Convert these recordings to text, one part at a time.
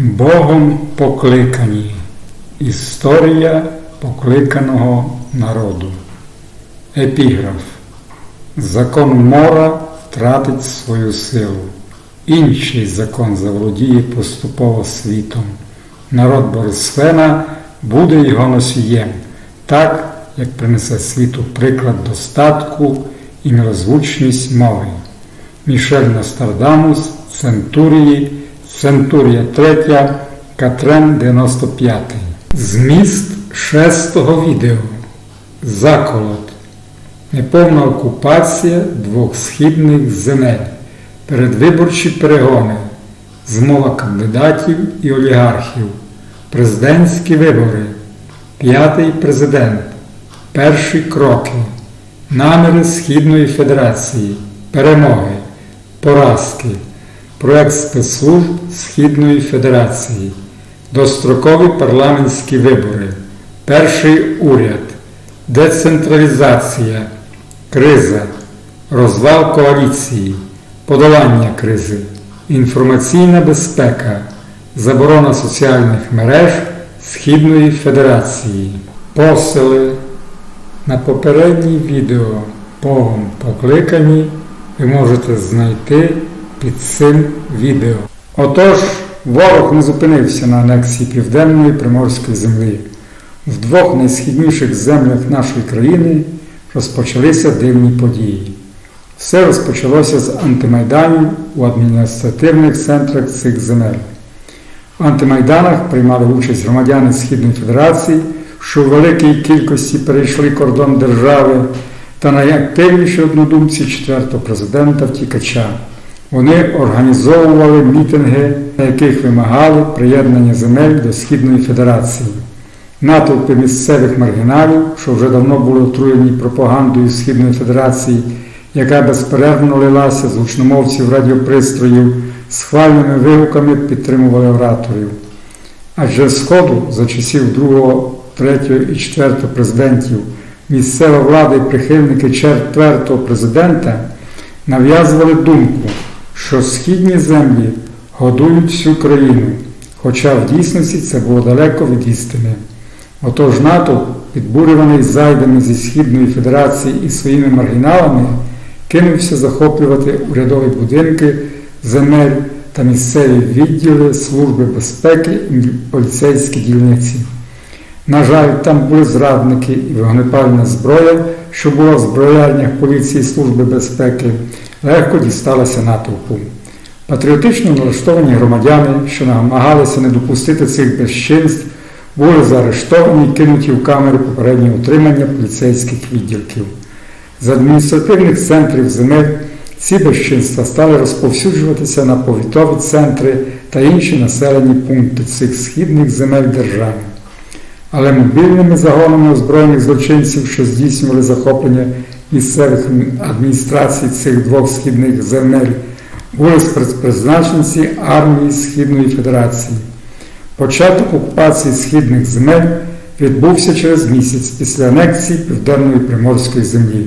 Богом покликані. Історія покликаного народу. Епіграф. Закон мора втратить свою силу. Інший закон заволодіє поступово світом. Народ Борисфена буде його носієм, так, як принесе світу приклад достатку і нерозвучність мови. Мішель Нострадамус, Центурії, Центурія 3, Катрен 95. Зміст шестого відео. Заколот. Неповна окупація двох східних земель. Передвиборчі перегони. Змова кандидатів і олігархів. Президентські вибори. П'ятий президент. Перші кроки. Наміри Східної Федерації. Перемоги. Поразки. Проект спецслужб Східної Федерації. Дострокові парламентські вибори. Перший уряд. Децентралізація. Криза. Розвал коаліції. Подолання кризи. Інформаційна безпека. Заборона соціальних мереж Східної Федерації. Посили. На попередній відео Богом покликані ви можете знайти під цим відео. Отож, ворог не зупинився на анексії Південної Приморської землі. В двох найсхідніших землях нашої країни розпочалися дивні події. Все розпочалося з антимайданів у адміністративних центрах цих земель. В антимайданах приймали участь громадяни Східної Федерації, що у великій кількості перейшли кордон держави, та найактивніші однодумці четвертого президента втікача. Вони організовували мітинги, на яких вимагали приєднання земель до Східної Федерації. Натовпи місцевих маргіналів, що вже давно були отруєні пропагандою Східної Федерації, яка безперервно лилася з гучномовців радіопристроїв, з хвальними вигуками підтримували ораторів. Адже Сходу за часів 2, 3 і 4 президентів місцева влада і прихильники четвертого президента нав'язували думку, що східні землі годують всю країну, хоча в дійсності це було далеко від істини. Отож НАТО, підбурюваний зайдами зі Східної Федерації і своїми маргіналами, кинувся захоплювати урядові будинки, земель та місцеві відділи Служби безпеки і поліцейські дільниці. На жаль, там були зрадники і вогнепальна зброя, що була в зброярнях поліції Служби безпеки, легко дісталася натовпу. Патріотично налаштовані громадяни, що намагалися не допустити цих безчинств, були заарештовані і кинуті в камери попереднього утримання поліцейських відділків. З адміністративних центрів земель ці безчинства стали розповсюджуватися на повітові центри та інші населені пункти цих східних земель держави. Але мобільними загонами озброєних злочинців, що здійснювали захоплення місцевих адміністрацій цих двох східних земель, були спецпризначенці армії Східної Федерації. Початок окупації східних земель відбувся через місяць після анексії Південної Приморської землі.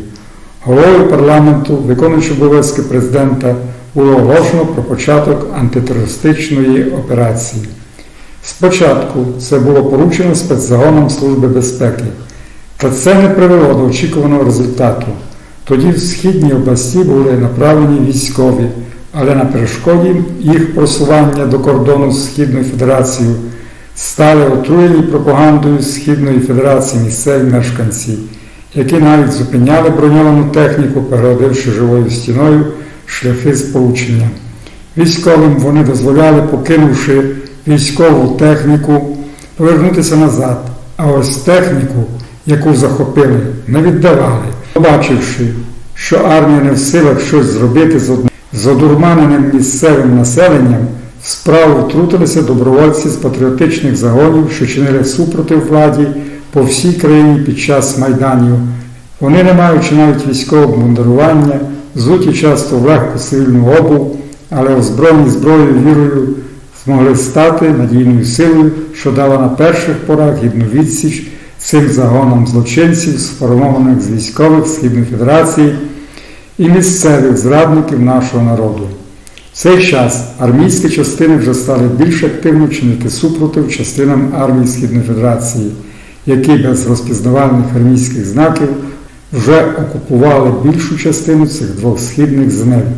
Головою парламенту, виконуючи обов'язки президента, було оголошено про початок антитерористичної операції. Спочатку це було поручено спецзагонам Служби безпеки, та це не привело до очікуваного результату. Тоді в східній області були направлені військові, але на перешкоді їх просування до кордону з Східною Федерацією стали отруєні пропагандою Східної Федерації місцеві мешканці, які навіть зупиняли броньовану техніку, перегородивши живою стіною шляхи сполучення. Військовим вони дозволяли, покинувши військову техніку, повернутися назад, а ось техніку, яку захопили, не віддавали, побачивши, що армія не в силах щось зробити з одурманеним місцевим населенням, в справу втрутилися добровольці з патріотичних загонів, що чинили супротив владі по всій країні під час майданів. Вони, не маючи навіть військового обмундирування, зуті часто в легку цивільну обув, але озброєні зброєю вірою змогли стати надійною силою, що дала на перших порах гідну відсіч цим загонам злочинців, сформованих з військових Східної Федерації і місцевих зрадників нашого народу. В цей час армійські частини вже стали більш активно чинити супротив частинам армії Східної Федерації, які без розпізнавальних армійських знаків вже окупували більшу частину цих двох східних земель.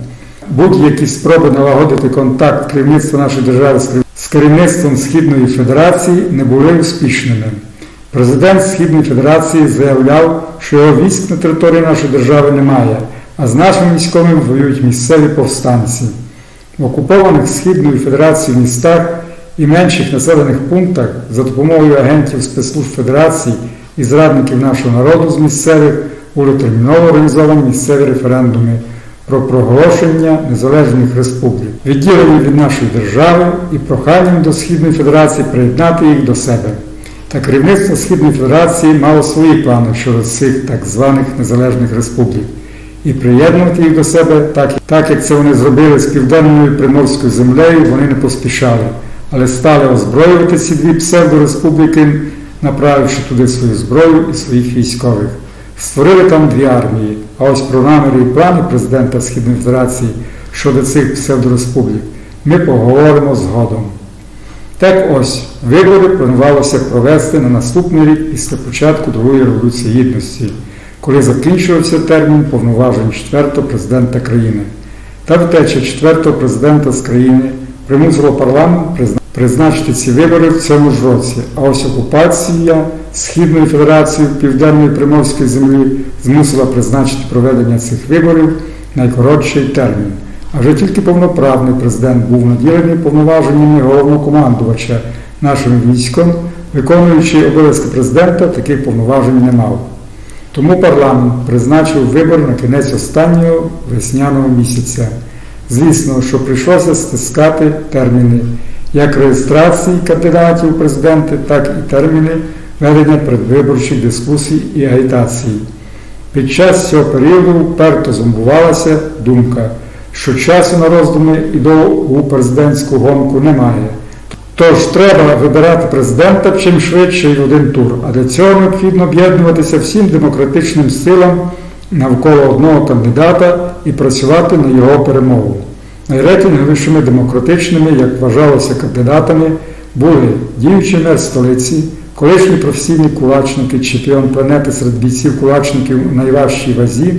Будь-які спроби налагодити контакт керівництва нашої держави з керівництвом Східної Федерації не були успішними. Президент Східної Федерації заявляв, що його військ на території нашої держави немає, а з нашими військовими воюють місцеві повстанці. В окупованих Східною Федерацією містах і менших населених пунктах за допомогою агентів спецслужб Федерації і зрадників нашого народу з місцевих були терміново організовані місцеві референдуми про проголошення незалежних республік, відділені від нашої держави і проханням до Східної Федерації приєднати їх до себе. Та керівництво Східної Федерації мало свої плани щодо цих так званих незалежних республік і приєднувати їх до себе, так, так як це вони зробили з південною приморською землею, вони не поспішали, але стали озброювати ці дві псевдореспубліки, направивши туди свою зброю і своїх військових. Створили там дві армії. А ось про наміри і плани президента Східної Федерації щодо цих псевдореспублік ми поговоримо згодом. Так ось, вибори планувалося провести на наступний рік після початку Другої революції Гідності, коли закінчувався термін повноважень четвертого президента країни. Та втеча четвертого президента з країни примусила парламент призначити ці вибори в цьому ж році, а ось окупація Східної Федерації Південної Приморської землі змусила призначити проведення цих виборів найкоротший термін. А вже тільки повноправний президент був наділений повноваженнями головнокомандувача нашим військом, виконуючи обов'язки президента, таких повноважень не мав. Тому парламент призначив вибори на кінець останнього весняного місяця. Звісно, що прийшлося стискати терміни як реєстрації кандидатів у президенти, так і терміни ведення предвиборчих дискусій і агітацій. Під час цього періоду вперто зомбувалася думка, що часу на роздуми і довгу президентську гонку немає. Тож треба вибирати президента чим швидше і в один тур, а для цього необхідно об'єднуватися всім демократичним силам навколо одного кандидата і працювати на його перемогу. Найрейтинговішими демократичними, як вважалося кандидатами, були діючий мер столиці, колишні професійні кулачники, чемпіон планети серед бійців кулачників у найважчій вазі,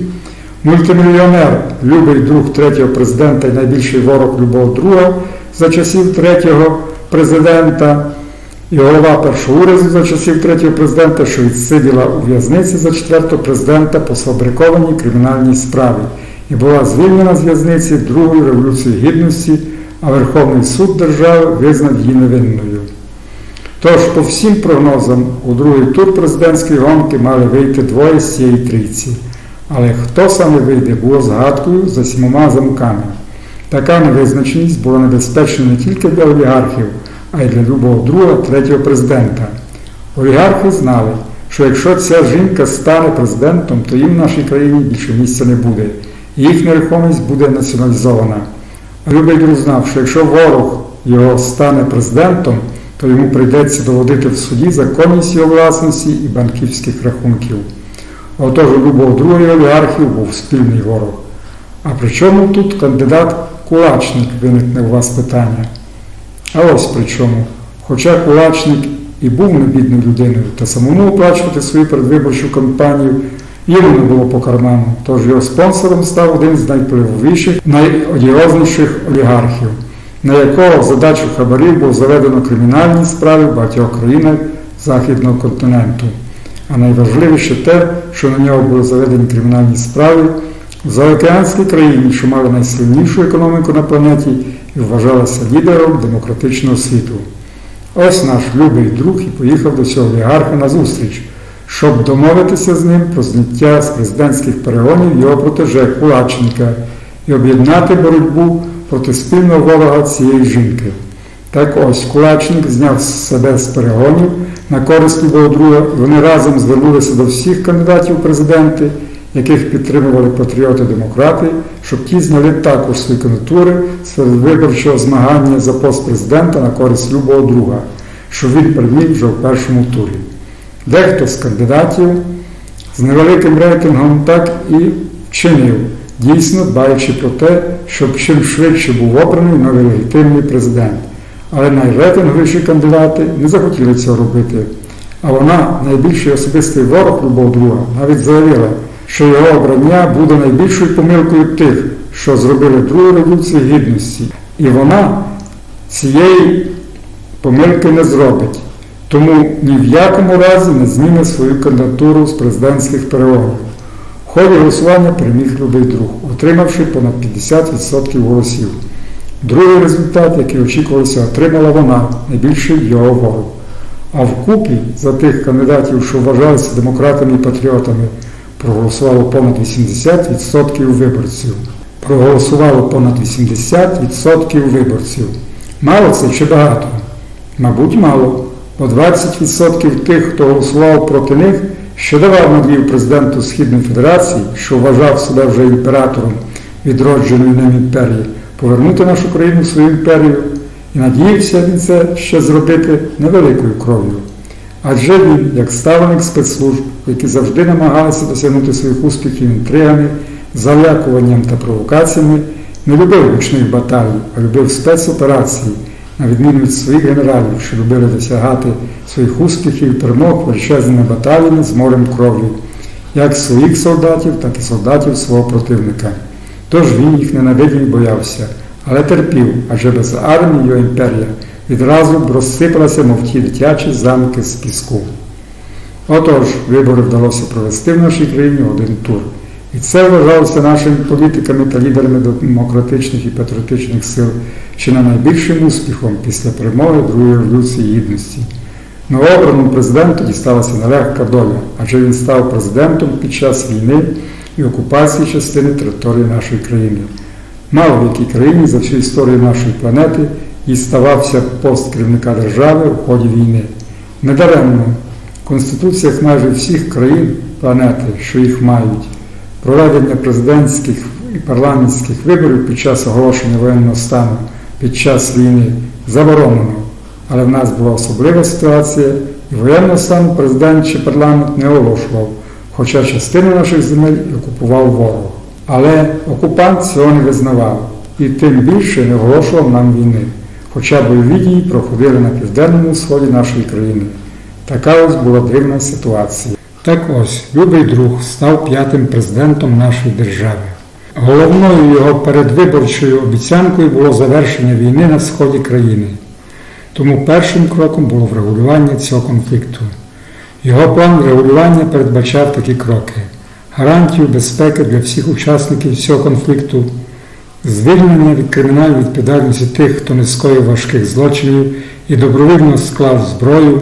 мультимільйонер, любий друг третього президента і найбільший ворог любого друга за часів третього президента і голова першого уряду за часів третього президента, що відсиділа у в'язниці за четвертого президента по сфабрикованій кримінальній справі і була звільнена з в'язниці Другої революції гідності, а Верховний суд держави визнав її невинною. Тож, по всім прогнозам, у другий тур президентської гонки мали вийти двоє з цієї трійці. Але хто саме вийде, було згадкою за сімома замками. Така невизначеність була небезпечна не тільки для олігархів, а й для любого друга третього президента. Олігархи знали, що якщо ця жінка стане президентом, то їм в нашій країні більше місця не буде, і їх нерухомість буде націоналізована. Любий друг знав, що якщо ворог його стане президентом, то йому прийдеться доводити в суді законність його власності і банківських рахунків. Отож любого другої олігархів був спільний ворог. А при чому тут кандидат кулачник виникне у вас питання? А ось при чому. Хоча кулачник і був небідною людиною, та самому оплачувати свою передвиборчу кампанію йому не було по карману, тож його спонсором став один з найвпливовіших, найодіозніших олігархів, на якого задачу хабарів було заведено кримінальні справи в багатьох країнах Західного континенту. А найважливіше те, що на нього були заведені кримінальні справи в заокеанській країні, що мала найсильнішу економіку на планеті і вважалася лідером демократичного світу. Ось наш любий друг і поїхав до цього олігарха на зустріч, щоб домовитися з ним про зняття з президентських перегонів його протеже кулачника і об'єднати боротьбу проти спільного ворога цієї жінки. Так ось кулачник зняв себе з перегонів на користь любого друга, вони разом звернулися до всіх кандидатів у президенти, яких підтримували патріоти-демократи, щоб ті зняли також свої кандидатури серед виборчого змагання за пост президента на користь любого друга, що він переміг вже в першому турі. Дехто з кандидатів з невеликим рейтингом так і вчинив, дійсно дбаючи про те, щоб чим швидше був обраний новий легітимний президент. Але найрейтинговіші кандидати не захотіли цього робити. А вона, найбільший особистий ворог любого друга, навіть заявила, що його обрання буде найбільшою помилкою тих, що зробили другу революцію гідності. І вона цієї помилки не зробить. Тому ні в якому разі не зміни свою кандидатуру з президентських переговорів. В ході голосування переміг любий друг, отримавши понад 50% голосів. Другий результат, який очікувався, отримала вона, найбільший його ворог. А вкупі за тих кандидатів, що вважалися демократами і патріотами, проголосувало понад 80% виборців. Проголосувало понад 80% виборців. Мало це чи багато? Мабуть, мало. Бо 20% тих, хто голосував проти них, що давав надію президенту Східної Федерації, що вважав себе вже імператором відродженої ним імперії, повернути нашу країну в свою імперію і надіявся він це ще зробити невеликою кров'ю. Адже він, як ставленик спецслужб, які завжди намагалися досягнути своїх успіхів інтригами, залякуванням та провокаціями, не любив гучних баталій, а любив спецоперації, на відміну від своїх генералів, що любили досягати своїх успіхів і перемог величезними баталіями з морем крові, як своїх солдатів, так і солдатів свого противника. Тож він їх ненавидів і боявся, але терпів, адже без армії його імперія відразу б розсипалася, мов ті дитячі замки з піску. Отож, вибори вдалося провести в нашій країні один тур. І це вважалося нашими політиками та лідерами демократичних і патріотичних сил чи не найбільшим успіхом після перемоги Другої революції Гідності. Новообраному президенту дісталася нелегка доля, адже він став президентом під час війни і окупації частини території нашої країни. Мало в якій країні за всю історію нашої планети і ставався пост керівника держави у ході війни. Недаремно в конституціях майже всіх країн планети, що їх мають, проведення президентських і парламентських виборів під час оголошення воєнного стану під час війни заборонено. Але в нас була особлива ситуація, і воєнного стану президент чи парламент не оголошував, хоча частину наших земель окупував ворог. Але окупант цього не визнавав і тим більше не оголошував нам війни, хоча бойові дії проходили на південному сході нашої країни. Така ось була дивна ситуація. Так ось, любий друг став п'ятим президентом нашої держави. Головною його передвиборчою обіцянкою було завершення війни на сході країни. Тому першим кроком було врегулювання цього конфлікту. Його план врегулювання передбачав такі кроки: гарантію безпеки для всіх учасників цього конфлікту, звільнення від кримінальної відповідальності тих, хто не скоїв важких злочинів і добровільно склав зброю,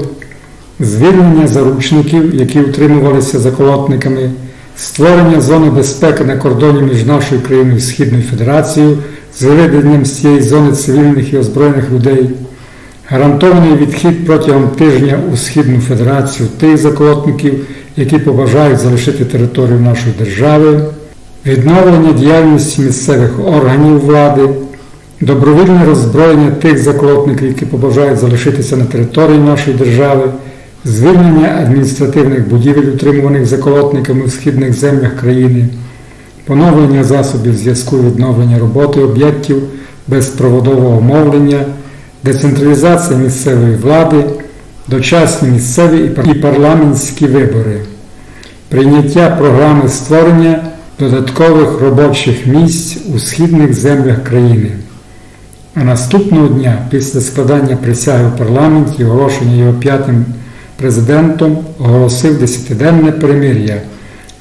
звільнення заручників, які утримувалися заколотниками, створення зони безпеки на кордоні між нашою країною і Східною Федерацією з виведенням з цієї зони цивільних і озброєних людей. Гарантований відхід протягом тижня у Східну Федерацію тих заколотників, які побажають залишити територію нашої держави, відновлення діяльності місцевих органів влади, добровільне роззброєння тих заколотників, які побажають залишитися на території нашої держави, звільнення адміністративних будівель, утримуваних заколотниками в східних землях країни, поновлення засобів зв'язку відновлення роботи об'єктів безпроводового мовлення децентралізація місцевої влади, дочасні місцеві і парламентські вибори, прийняття програми створення додаткових робочих місць у східних землях країни. А наступного дня, після складання присяги в парламенті і оголошення його п'ятим президентом, оголосив десятиденне перемир'я,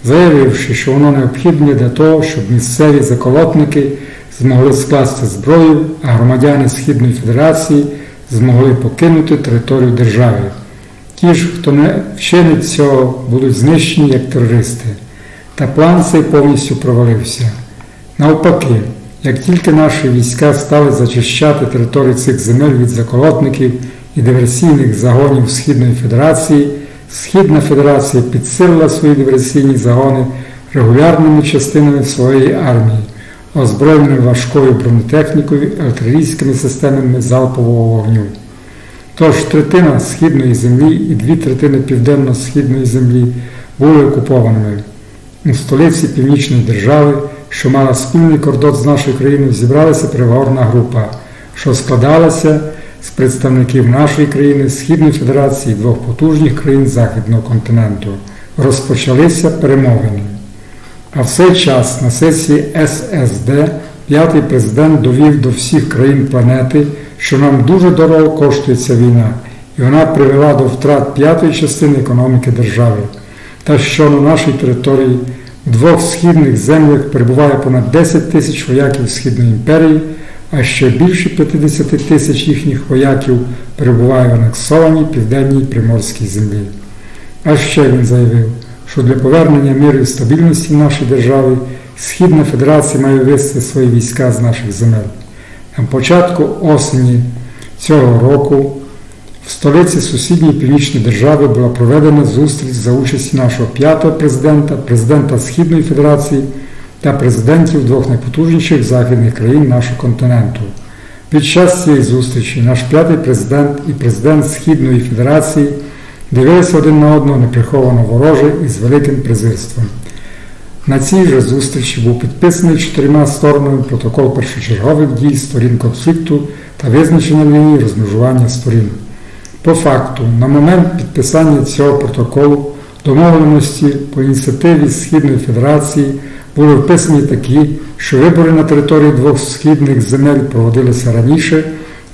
заявивши, що воно необхідне для того, щоб місцеві заколотники змогли скласти зброю, а громадяни Східної Федерації змогли покинути територію держави. Ті ж, хто не вчинить цього, будуть знищені як терористи. Та план цей повністю провалився. Навпаки, як тільки наші війська стали зачищати територію цих земель від заколотників і диверсійних загонів Східної Федерації, Східна Федерація підсилила свої диверсійні загони регулярними частинами своєї армії озброєними важкою бронетехнікою артилерійськими системами залпового вогню. Тож третина східної землі і дві третини південно-східної землі були окупованими. У столиці Північної держави що мала спільний кордон з нашою країною, зібралася переговорна група, що складалася з представників нашої країни, Східної Федерації двох потужних країн Західного континенту. Розпочалися перемовини. А в цей час на сесії ССД п'ятий президент довів до всіх країн планети, що нам дуже дорого коштує ця війна, і вона привела до втрат п'ятої частини економіки держави, та що на нашій території в двох східних землях перебуває понад 10 тисяч вояків Східної імперії, а ще більше 50 тисяч їхніх вояків перебуває в анексованій південній приморській землі. А ще він заявив, що для повернення миру і стабільності в нашій державі Східна Федерація має вивести свої війська з наших земель. На початку осені цього року в столиці сусідньої північної держави була проведена зустріч за участі нашого п'ятого президента, президента Східної Федерації та президентів двох найпотужніших західних країн нашого континенту. Під час цієї зустрічі наш п'ятий президент і президент Східної Федерації дивилися один на одного неприховано вороже і з великим презирством. На цій же зустрічі був підписаний чотирма сторонами протокол першочергових дій сторін конфлікту та визначення лінії розмежування сторін. По факту, на момент підписання цього протоколу домовленості по ініціативі Східної Федерації були вписані такі, що вибори на території двох східних земель проводилися раніше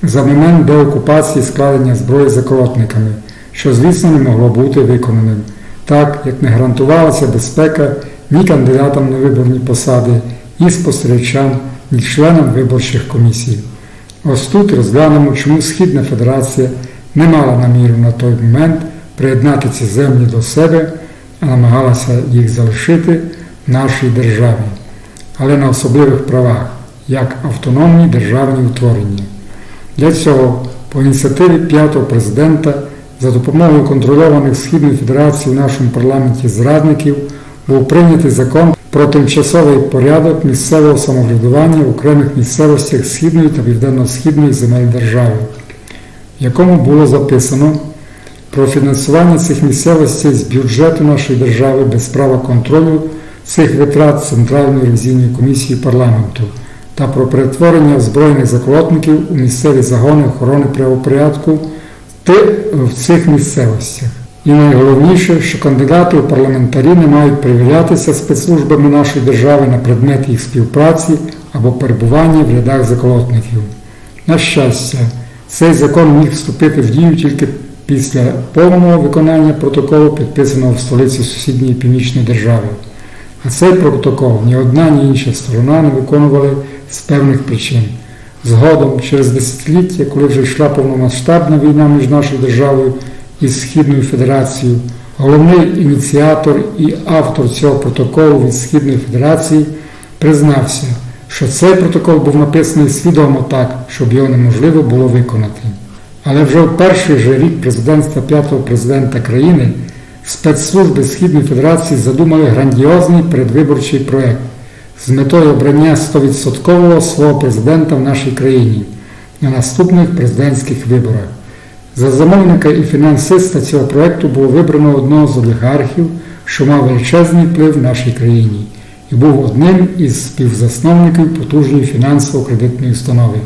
за момент деокупації складення зброї заколотниками, що, звісно, не могло бути виконаним, так як не гарантувалася безпека ні кандидатам на виборні посади, ні спостерігачам, ні членам виборчих комісій. Ось тут розглянемо, чому Східна Федерація не мала наміру на той момент приєднати ці землі до себе, а намагалася їх залишити в нашій державі, але на особливих правах, як автономні державні утворення. Для цього по ініціативі п'ятого президента за допомогою контрольованих Східної Федерації в нашому парламенті зрадників був прийнятий закон про тимчасовий порядок місцевого самоврядування в окремих місцевостях Східної та Південно-Східної земель держави, в якому було записано про фінансування цих місцевостей з бюджету нашої держави без права контролю цих витрат Центральної ревізійної комісії парламенту та про перетворення озброєних заколотників у місцеві загони охорони правопорядку в цих місцевостях. І найголовніше, що кандидати у парламентарі не мають перевірятися спецслужбами нашої держави на предмет їх співпраці або перебування в рядах заколотників. На щастя, цей закон міг вступити в дію тільки після повного виконання протоколу, підписаного в столиці сусідньої північної держави. А цей протокол ні одна, ні інша сторона не виконували з певних причин. Згодом, через десятиліття, коли вже йшла повномасштабна війна між нашою державою із Східною Федерацією, головний ініціатор і автор цього протоколу від Східної Федерації признався, що цей протокол був написаний свідомо так, щоб його неможливо було виконати. Але вже в перший же рік президентства п'ятого президента країни спецслужби Східної Федерації задумали грандіозний передвиборчий проєкт з метою обрання 100% свого президента в нашій країні на наступних президентських виборах. За замовника і фінансиста цього проєкту було вибрано одного з олігархів, що мав величезний вплив в нашій країні, і був одним із співзасновників потужної фінансово-кредитної установи.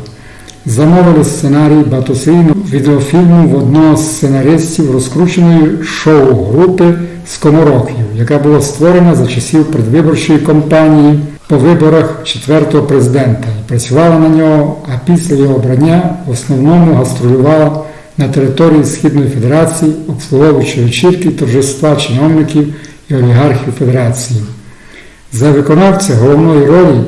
Замовили сценарій багатосерійного відеофільму в одного з сценаристів розкрученої шоу-групи Скоморохів, яка була створена за часів предвиборчої кампанії по виборах четвертого президента і працювала на нього, а після його обрання в основному гастролювала на території Східної Федерації, обслуговуючи вечірки, торжества чиновників і олігархів Федерації. За виконавця головної ролі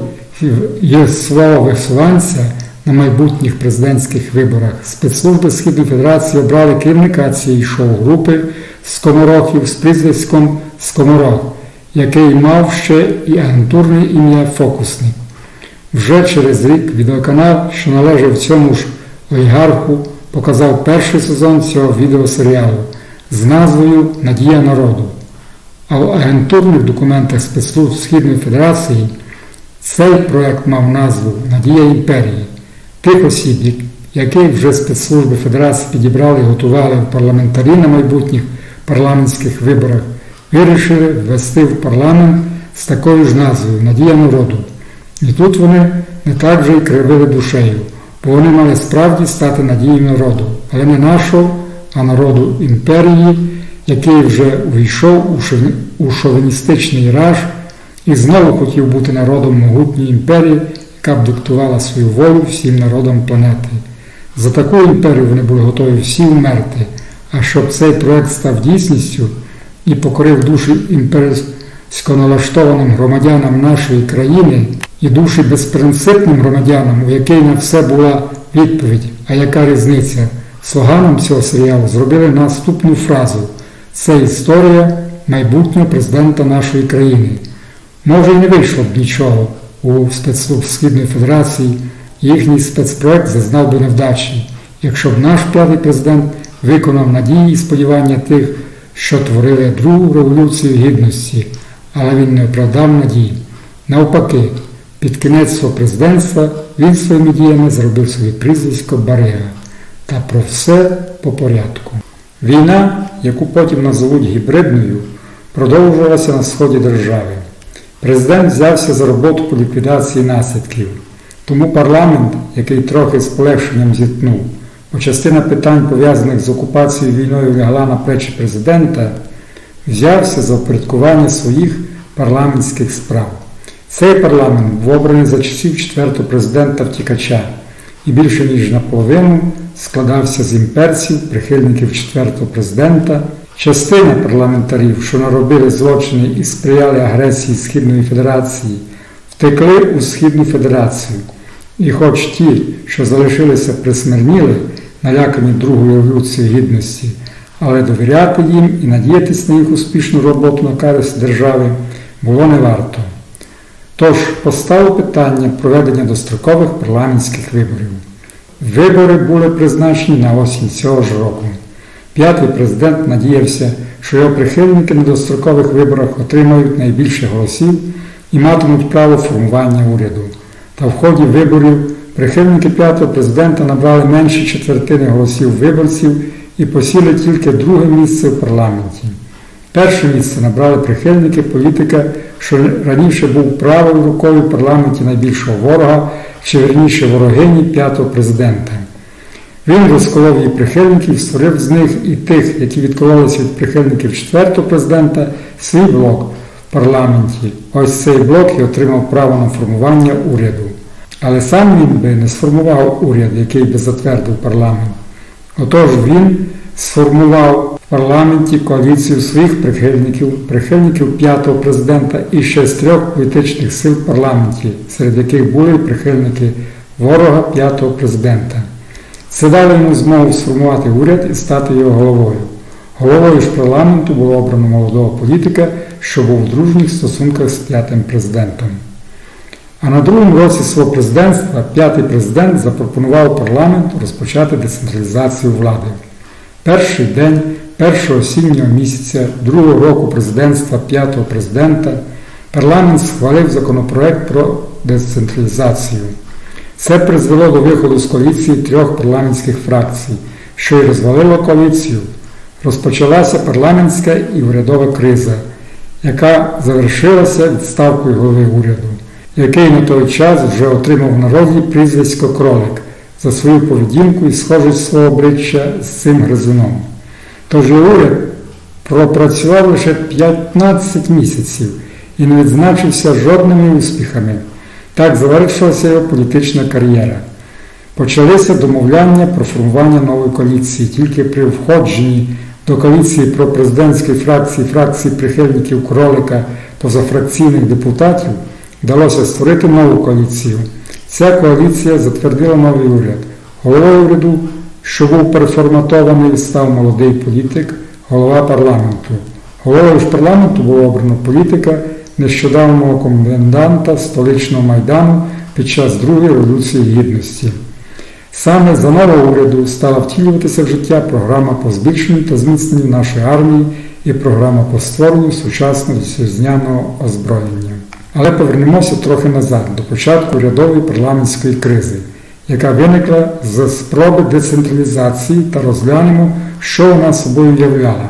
є свого висуванця на майбутніх президентських виборах. Спецслужби Східної Федерації обрали керівника цієї шоу-групи Скоморохів з прізвиськом Скоморох, який мав ще і агентурне ім'я Фокусник. Вже через рік відеоканал, що належав цьому ж олігарху, показав перший сезон цього відеосеріалу з назвою Надія народу. А в агентурних документах спецслужб Східної Федерації цей проект мав назву Надія імперії. Тих осіб, яких вже спецслужби Федерації підібрали і готували в парламентарі на майбутніх парламентських виборах, вирішили ввести в парламент з такою ж назвою Надія народу. І тут вони не так же й кривили душею, бо вони мали справді стати надією народу, але не нашого, а народу імперії, який вже увійшов у шовіністичний раж і знову хотів бути народом могутньої імперії, яка б диктувала свою волю всім народам планети. За таку імперію вони були готові всі вмерти, а щоб цей проект став дійсністю і покорив душі імперсько налаштованим громадянам нашої країни і душі безпринципним громадянам, у якій на все була відповідь, а яка різниця? Слоганом цього серіалу зробили наступну фразу це історія майбутнього президента нашої країни. Може і не вийшло б нічого у спецслужб Східної Федерації, їхній спецпроект зазнав би невдачі, якщо б наш п'ятий президент виконав надії і сподівання тих, що творили другу революцію гідності, але він не оправдав надій. Навпаки, під кінець свого президентства він своїми діями зробив собі прізвисько Барига. Та про все по порядку. Війна, яку потім назовуть гібридною, продовжувалася на сході держави. Президент взявся за роботу по ліквідації наслідків. Тому парламент, який трохи з полегшенням зіткнув, бо частина питань, пов'язаних з окупацією війною, лягла на плечі президента, взявся за впорядкування своїх парламентських справ. Цей парламент був обраний за часів четвертого президента втікача і більше ніж наполовину складався з імперців, прихильників четвертого президента. Частина парламентарів, що наробили злочини і сприяли агресії Східної Федерації, втекли у Східну Федерацію. І хоч ті, що залишилися присмирніли, налякані Другою революцією гідності, але довіряти їм і надіятися на їх успішну роботу на користь держави було не варто. Тож постало питання проведення дострокових парламентських виборів. Вибори були призначені на осінь цього ж року. П'ятий президент надіявся, що його прихильники на дострокових виборах отримають найбільше голосів і матимуть право формування уряду. Та в ході виборів прихильники п'ятого президента набрали менше четвертини голосів виборців і посіли тільки друге місце в парламенті. Перше місце набрали прихильники політика, що раніше був правою рукою в парламенті найбільшого ворога, чи верніше ворогині п'ятого президента. Він розколов її прихильників, створив з них і тих, які відкололися від прихильників четвертого президента, свій блок в парламенті. Ось цей блок і отримав право на формування уряду. Але сам він би не сформував уряд, який би затвердив парламент. Отож він сформував в парламенті коаліцію своїх прихильників, прихильників п'ятого президента і ще з трьох політичних сил в парламенті, серед яких були прихильники ворога п'ятого президента. Це дало йому змогу сформувати уряд і стати його головою. Головою ж парламенту було обрано молодого політика, що був у дружніх стосунках з п'ятим президентом. А на другому році свого президентства п'ятий президент запропонував парламенту розпочати децентралізацію влади. Перший день першого осіннього місяця другого року президентства п'ятого президента парламент схвалив законопроект про децентралізацію. Це призвело до виходу з коаліції трьох парламентських фракцій, що й розвалило коаліцію. Розпочалася парламентська і урядова криза, яка завершилася відставкою голови уряду, який на той час вже отримав в народі прізвисько кролик за свою поведінку і схожість свого обличчя з цим гризуном. Тож і уряд пропрацював лише 15 місяців і не відзначився жодними успіхами. Так завершилася його політична кар'єра. Почалися домовляння про формування нової коаліції. Тільки при входженні до коаліції про президентські фракції, фракції прихильників кролика позафракційних депутатів вдалося створити нову коаліцію. Ця коаліція затвердила новий уряд. Головою уряду, що був переформатований, став молодий політик, голова парламенту. Головою ж парламенту було обрано політика нещодавнього коменданта столичного майдану під час Другої революції гідності. Саме за нового уряду стала втілюватися в життя програма по збільшенню та зміцненню нашої армії і програма по створенню сучасного вітчизняного озброєння. Але повернемося трохи назад, до початку урядової парламентської кризи, яка виникла з спроби децентралізації та розглянемо, що вона собою являла.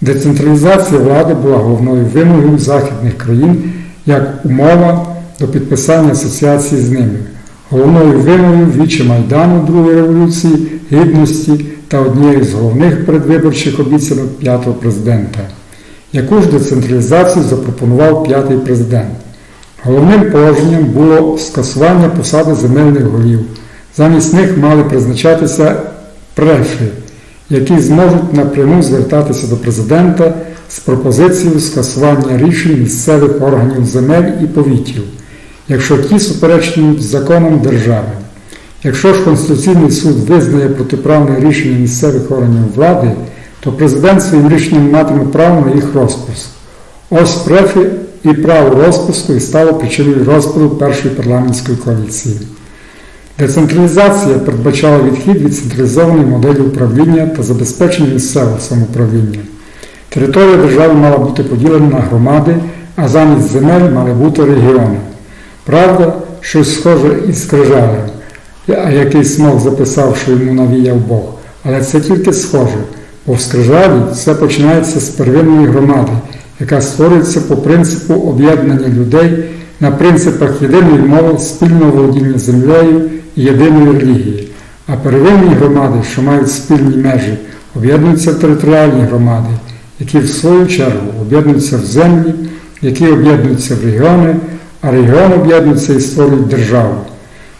Децентралізація влади була головною вимогою західних країн як умова до підписання асоціації з ними. Головною вимогою вічі Майдану Другої революції, гідності та однією з головних передвиборчих обіцянок п'ятого президента. Яку ж децентралізацію запропонував п'ятий президент? Головним положенням було скасування посади земельних голів. Замість них мали призначатися префи, які зможуть напряму звертатися до президента з пропозицією скасування рішень місцевих органів земель і повітів, якщо ті суперечнюють законам держави. Якщо ж Конституційний суд визнає протиправне рішення місцевих органів влади, то президент своїм рішенням матиме право на їх розпуск. Ось префи і право розпуску і стало причиною розпаду першої парламентської коаліції. Децентралізація передбачала відхід від централізованої моделі управління та забезпечення місцевого самоуправління. Територія держави мала бути поділена на громади, а замість земель мали бути регіони. Правда, щось схоже із Крижалем, а який Смол записав, що йому навіяв Бог. Але це тільки схоже, бо в Скрижалі все починається з первинної громади, яка створюється по принципу об'єднання людей на принципах єдиної мови, спільного володіння землею і єдиної релігії. А первинні громади, що мають спільні межі, об'єднуються в територіальні громади, які в свою чергу об'єднуються в землі, які об'єднуються в регіони, а регіони об'єднуються і створюють державу.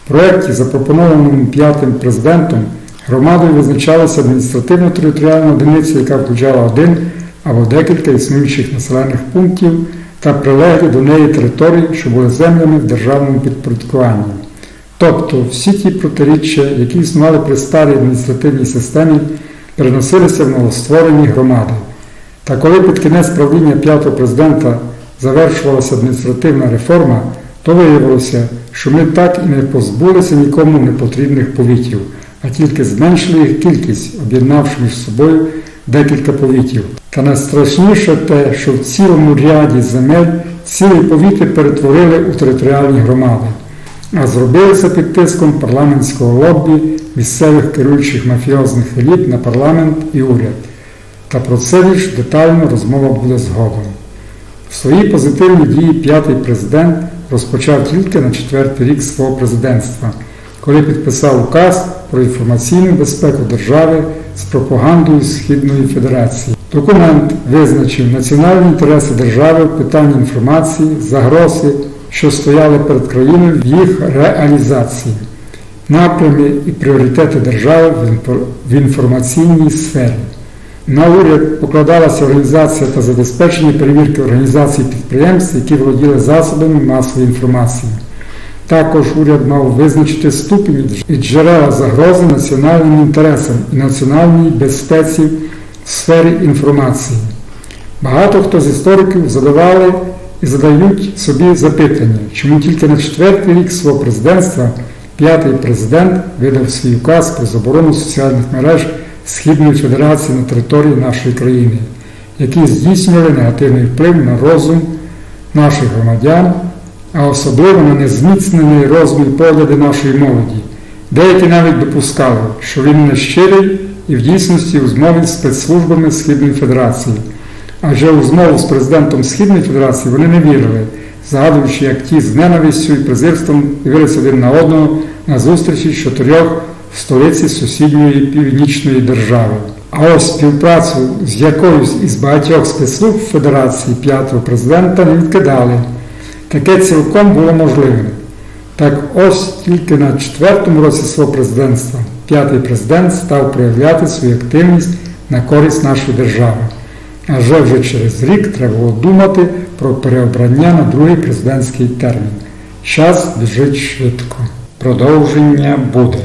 В проєкті, запропонованому п'ятим президентом, громадою визначалася адміністративно-територіальна одиниця, яка включала один або декілька існуючих населених пунктів та прилеглі до неї території, що були землями в державному підпорядкуванні. Тобто всі ті протиріччя, які існували при старій адміністративній системі, переносилися в новостворені громади. Та коли під кінець правління п'ятого президента завершувалася адміністративна реформа, то виявилося, що ми так і не позбулися нікому непотрібних повітів, а тільки зменшили їх кількість, об'єднавши між собою декілька повітів. Та найстрашніше те, що в цілому ряді земель цілі повіти перетворили у територіальні громади, а зробили це під тиском парламентського лоббі місцевих керуючих мафіозних еліт на парламент і уряд. Та про це більш детально розмова буде згодом. Свої позитивні дії п'ятий президент розпочав тільки на четвертий рік свого президентства, коли підписав указ про інформаційну безпеку держави з пропагандою Східної Федерації. Документ визначив національні інтереси держави в питанні інформації, загрози, що стояли перед країною в їх реалізації, напрями і пріоритети держави в інформаційній сфері. На уряд покладалася організація та забезпечення перевірки організацій підприємств, які володіли засобами масової інформації. Також уряд мав визначити ступені і джерела загрози національним інтересам і національній безпеці в сфері інформації. Багато хто з істориків задавали і задають собі запитання, чому тільки на четвертий рік свого президентства п'ятий президент видав свій указ про заборону соціальних мереж Східної Федерації на території нашої країни, які здійснювали негативний вплив на розум наших громадян, а особливо на незміцнений розум погляди нашої молоді. Деякі навіть допускали, що він не щирий і в дійсності у змові з спецслужбами Східної Федерації. Адже у змову з президентом Східної Федерації вони не вірили, згадуючи, як ті з ненавистю і презирством дивилися один на одного на зустрічі чотирьох в столиці сусідньої північної держави. А ось співпрацю з якоюсь із багатьох спецслужб Федерації п'ятого президента не відкидали. Таке цілком було можливим. Так ось тільки на четвертому році свого президентства п'ятий президент став проявляти свою активність на користь нашої держави. Адже вже через рік треба було думати про переобрання на другий президентський термін. Час біжить швидко. Продовження буде.